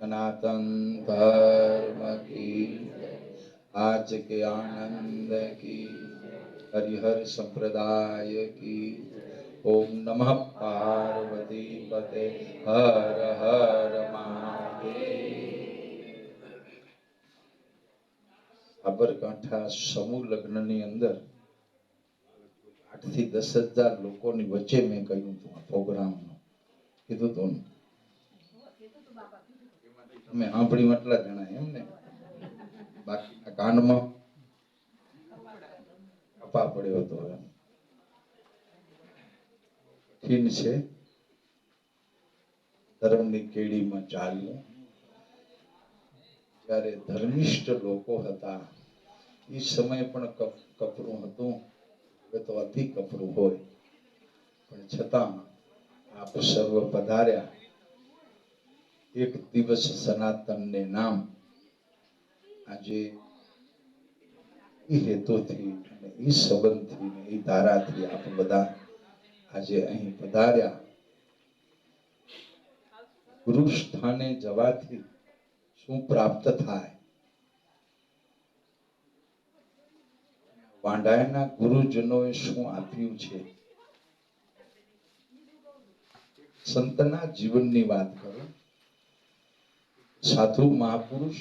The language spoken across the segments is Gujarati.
सनातन धर्म की आज के आनंद की हरिहर संप्रदाय की ओम नमः पार्वती पते हर हर महादेव સાબરકાંઠા સમૂહ લગ્નની અંદર આઠ થી દસ હજાર લોકોની વચ્ચે મેં કહ્યું હતું આ પ્રોગ્રામનું કીધું હતું ને તમે સાંભળી એટલા જણા એમ ને. બાકી કાંડમાં કપા પડ્યો હતો કઠિન છે. ધર્મની કેડીમાં ચાલવું જ્યારે ધર્મિષ્ઠ લોકો હતા, એ સમય પણ કપ- કપરું હતું. હવે તો અતિ કપરું હોય. પણ છતાં આપ સર્વ પધાર્યા. એક દિવસ સનાતનને નામ આજે એ હેતુથી અને એ સંબંધથી એ ધારાથી આપ બધા આજે અહીં પધાર્યા. ગુરુ સ્થાને જવાથી શું પ્રાપ્ત થાય? વાંડાયના ગુરુજનોએ શું આપ્યું છે? સંતના જીવનની વાત કરું. સાધુ મહાપુરુષ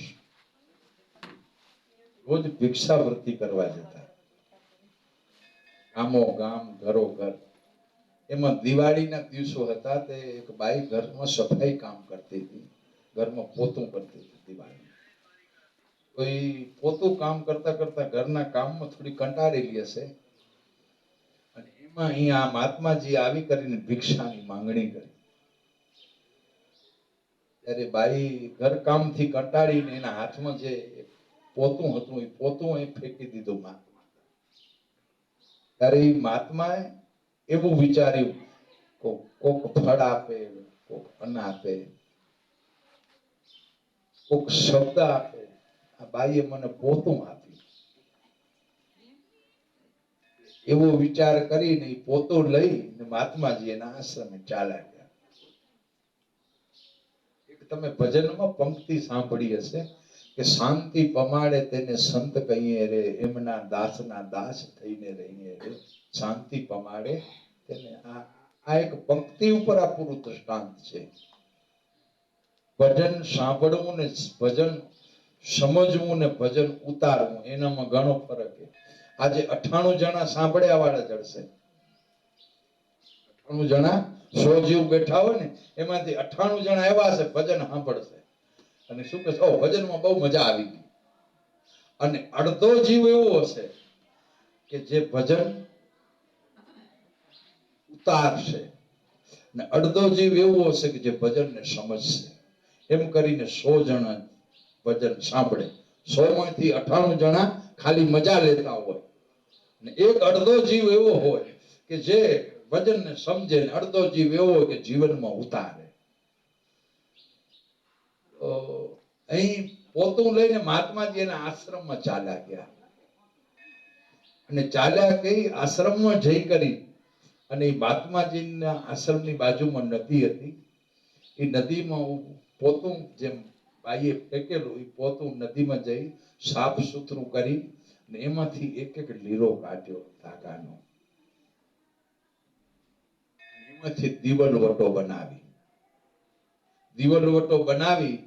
રોજ ભિક્ષાવૃત્તિ કરવા જતા. ગામો ગામ, ઘરો ઘર. એમાં દિવાળીના દિવસો હતા તે એક બાઈ ઘરમાં સફાઈ કામ કરતી હતી. ઘરમાં પોતું કરતી હતી દિવાળી. એ પોતું કામ કરતા કરતા ઘરના કામમાં થોડી કંટાળેલી હશે. અને એમાં અહીંયા મહાત્માજી આવી કરીને ભિક્ષાની માંગણી કરી. ત્યારે બાઈ ઘર કામથી કંટાળીને એના હાથમાં જે પોતું હતું, એ પોતું એ ફેંકી દીધું મહાત્મા ત્યારે એ મહાત્માએ એવું વિચાર્યું, કોક ફળ આપે, કોક અન્ન આપે, કોક શબ્દ આપે. આ બાઈએ મને પોતું આપ્યું એવો વિચાર કરીને પોતો પોતું લઈને મહાત્માજી એના આશ્રમે ચાલ્યા ગયા. તમે ભજનમાં પંક્તિ સાંભળી હશે કે શાંતિ પમાડે તેને સંત કહીએ રે, એમના દાસના દાસ થઈને રહીએ રે. શાંતિ પમાડે તેને આ આ એક પંક્તિ ઉપર આ પૂરું દૃષ્ટાંત છે. ભજન સાંભળવું ને ભજન સમજવું ને ભજન ઉતારવું, એનામાં ઘણો ફરક છે. આજે અઠાણું જણા સાંભળ્યા વાળા જડશે અઠાણું જણા સો જીવ બેઠા હોય ને, એમાંથી અઠાણું જણા એવા હશે, ભજન સાંભળશે. અને શું કહેશે? ઓ ભજનમાં બહુ મજા આવી ગઈ. અને અડધો જીવ એવો હશે કે જે ભજન ઉતારશે. ને અડધો જીવ એવો હશે કે જે ભજનને સમજશે. એમ કરીને સો જણા ભજન સાંભળે. સો માંથી અઠાણું જણા ખાલી મજા લેતા હોય. ને એક અડધો જીવ એવો હોય કે જે ભજનને સમજે ને અડધો જીવ એવો કે જીવનમાં ઉતારે. અહીં પોતું લઈને મહાત્માજી એના આશ્રમમાં ચાલ્યા ગયા. અને ચાલ્યા કઈ આશ્રમમાં જઈ કરી અને એ મહાત્માજીના આશ્રમની બાજુમાં નદી હતી. એ નદીમાં પોતું જેમ બાઈએ ફેંકેલું, એ પોતું નદીમાં જઈ સાફ સુથરું કરી ને એમાંથી એક એક લીરો કાઢ્યો ધાગાનો. એમાંથી દીવલવટો બનાવી. દીવલવટો બનાવી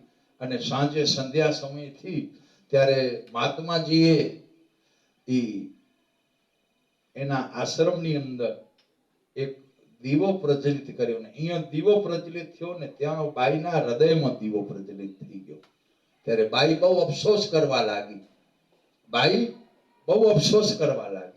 અને સાંજે સંધ્યા સમયથી ત્યારે મહાત્માજીએ એ એના આશ્રમની અંદર એક દીવો પ્રજ્વલિત કર્યો ને અહીંયા દીવો પ્રજ્વલિત થયો ને ત્યાં બાઈના હૃદયમાં દીવો પ્રજ્વલિત થઈ ગયો. ત્યારે બાઈ બહુ અફસોસ કરવા લાગી. બાઈ બહુ અફસોસ કરવા લાગી.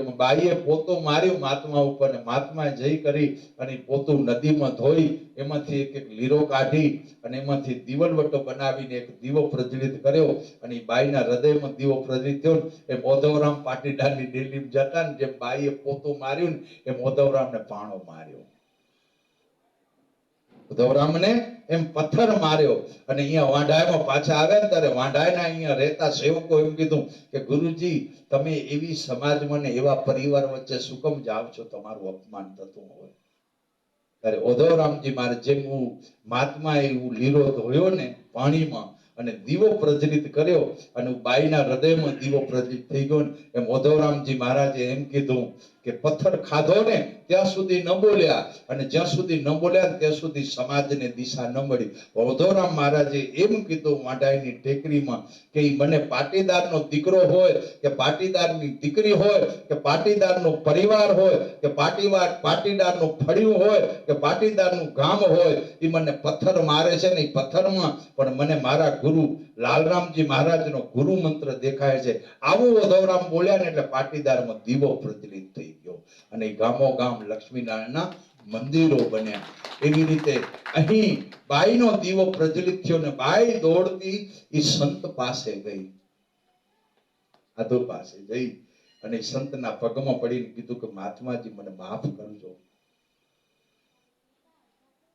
બાઈએ પોતો માર્યો મહાત્મા ઉપર ને મહાત્માએ જઈ કરી અને પોતું નદીમાં ધોઈ એમાંથી એક એક લીરો કાઢી અને એમાંથી દીવલવટો બનાવીને એક દીવો પ્રજ્વલિત કર્યો અને બાઈના હૃદયમાં દીવો પ્રજ્વલિત થયો એ એમ ઓધવરામ પાટીદારની દિલ્હી જતા ને જેમ બાઈએ પોતું માર્યું ને એમ ઓધવરામને પાણો માર્યો. ઉધવરામને એમ પથ્થર માર્યો અને અહીંયા વાંઢાયમાં પાછા આવ્યા ત્યારે વાંઢાયના અહીંયા રહેતા સેવકો એમ કીધું કે ગુરુજી, તમે એવી સમાજમાં ને એવા પરિવાર વચ્ચે શું કેમ જાઓ છો તમારું અપમાન થતું હોય. ત્યારે ઓધવરામજી મારે જેમ હું મહાત્મા એવું લીલો ધોયો ને પાણીમાં અને દીવો પ્રજ્વલિત કર્યો અને બાઈના હૃદયમાં દીવો પ્રજ્વલિત થઈ ગયો એમ ઓધવરામજી મહારાજે એમ કીધું કે પથ્થર ખાધો ને ત્યાં સુધી ન બોલ્યા. અને જ્યાં સુધી ન બોલ્યા ત્યાં સુધી સમાજને દિશા ન મળી. ઓધવરામ મહારાજે એમ કીધું વાંઢાઈની ટેકરીમાં કે મને પાટીદારનો દીકરો હોય, કે પાટીદારની દીકરી હોય, કે પાટીદારનો પરિવાર હોય, કે પાટીવાર, પાટીદારનું ફળિયું હોય, કે પાટીદારનું ગામ હોય એ મને પથ્થર મારે છે ને એ પથ્થરમાં, પણ મને મારા ગુરુ લાલરામજી મહારાજનો ગુરુ મંત્ર દેખાય છે. આવું ઓધવરામ બોલ્યા ને એટલે પાટીદારમાં દીવો પ્રજ્વલિત થઈ ગયો. અને ગામો ગામ લક્ષ્મીનારાયણના મંદિરો બન્યા. એવી રીતે અહીં બાઈનો દીવો પ્રજ્વલિત થયો ને બાઈ દોડતી એ સંત પાસે ગઈ. આધો પાસે જઈ અને સંતના પગમાં પડીને કીધું કે મહાત્માજી, મને માફ કરજો.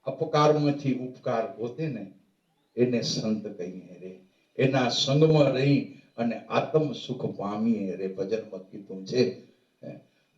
અપકારમાંથી ઉપકાર ગોતે ને એને સંત કહીએ રે. એના સંગમાં રહી અને આત્મ સુખ પામીએ રે ભજનમાં કીધું છે.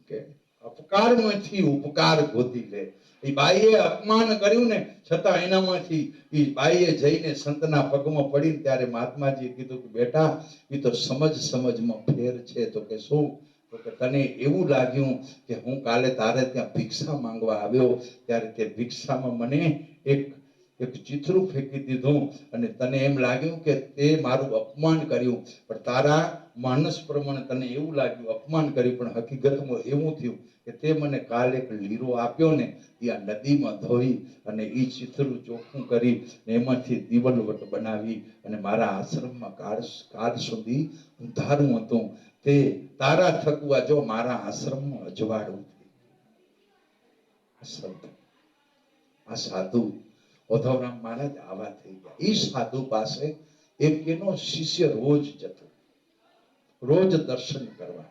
કે અપકારમાંથી ઉપકાર ગોતી લે. એ બાઈએ અપમાન કર્યું ને, છતાં એનામાંથી એ બાઈએ જઈને સંતના પગમાં પડીને ત્યારે મહાત્માજીએ કીધું કે, બેટા એ તો સમજ સમજમાં ફેર છે. તો કે શું? તો કે, તને એવું લાગ્યું કે હું કાલે તારે ત્યાં ભિક્ષા માંગવા આવ્યો? ત્યારે તે ભિક્ષામાં મને એક એક ચિત્રું ફેંકી દીધું અને તને એમ લાગ્યું કે તે મારું અપમાન કર્યું. પણ તારા માનસ પ્રમાણે તને એવું લાગ્યું, અપમાન કર્યું, પણ હકીકતમાં એવું થયું કે તે મને કાલે એક લીરો આપ્યો ને, એ આ નદીમાં ધોઈ અને એ ચિત્રું ચોખ્ખું કરી ને એમાંથી દીવલવટ બનાવી અને મારા આશ્રમમાં કાળ કાળ સુધી ધારું હતું. તે તારા થકવા જો મારા આશ્રમમાં અજવાળું આશ્રમ આ સાધુ ઓધવરામ મહારાજ આવા થઈ ગયા. એ સાધુ પાસે એક એનો શિષ્ય રોજ જતો. રોજ દર્શન કરવા.